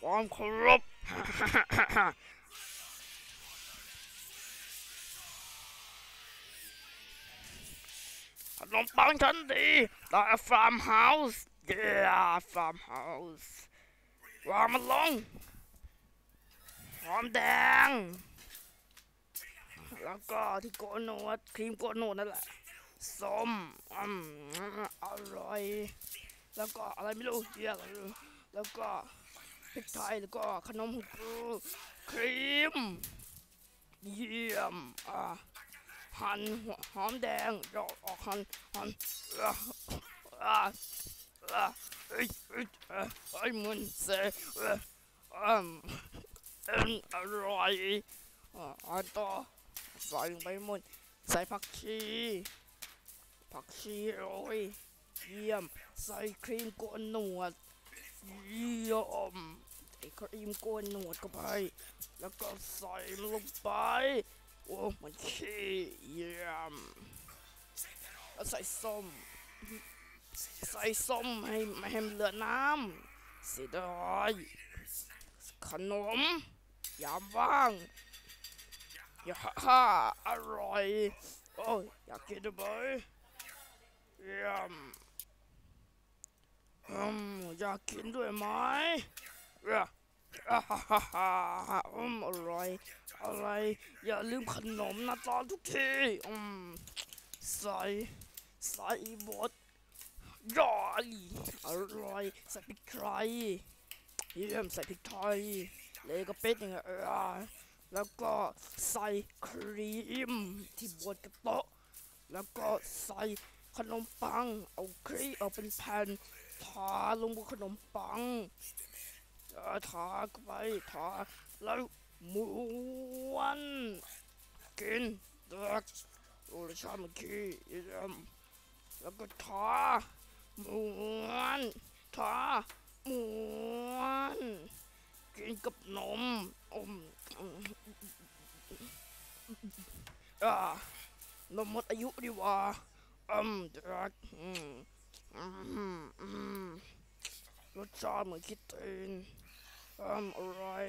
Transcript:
ความเคารพขนมปังฉันดีได้ฟาร์มเฮาส์เย้ฟาร์มเฮาส์วางมันลงหอมแดง แล้วก็ที่โกนหนดครีมโกนหนดนั่นแหละส้มอืมอร่อย แล้วก็อะไรไม่รู้เยอะเลยแล้วก็ พริกไทยแล้วก็ขนมของกูครีม เยี่ยม อ่าหั่นหอมแดงดอกออกหั่นหั่นอ่าอ่าอ่าเอ้ยเอ้ยเอ้ยมันเสอ้ยอืมอืมอร่อยอ่าอันต่อใส่ลงไปหมดใส่ผักชีผักชีโรยเยี่ยม ใส่ครีมโกนหนวดเยี่ยม ครีมโกนหนวดเข้าไป แล้วก็ใส่มันลงไป โอ้มันขี้เยี่ยมแล้วใส่ส้ม ใส่ส้มให้ไม่ให้มันเหลือน้ำเสียดายขนม ยามว่างอย่าฮ่าอร่อย โอ้ยอยากกินด้วยเยี่ยมอืมอยากกินด้วยไหมเอ้ยอ่าฮ่าฮ่าฮ่า อืมอร่อยอะไร อย่าลืมขนมนะตอนทุกทีอืมใส่ใส่บดย่อยอร่อยใส่พริกไทยเยี่ยมใส่พริกไทยเลยก็เป็ดยังไงเออแล้วก็ใส่ครีมที่บดกระโต๊ะแล้วก็ใส่ขนมปัง เอาครีมเอาเป็นแผ่นทาลงบนขนมปัง เออทาเข้าไปทาแล้วม้วนกินเด็กโอ้รสชาติมันขี้เยี่ยมแล้วก็ทาม้วนทาม้วนกินกับนมอมอ่านมหมดอายุดีว่าอืมเด็กอืมอืมอืมรสชาติเหมือนคิดตีนอืม อร่อย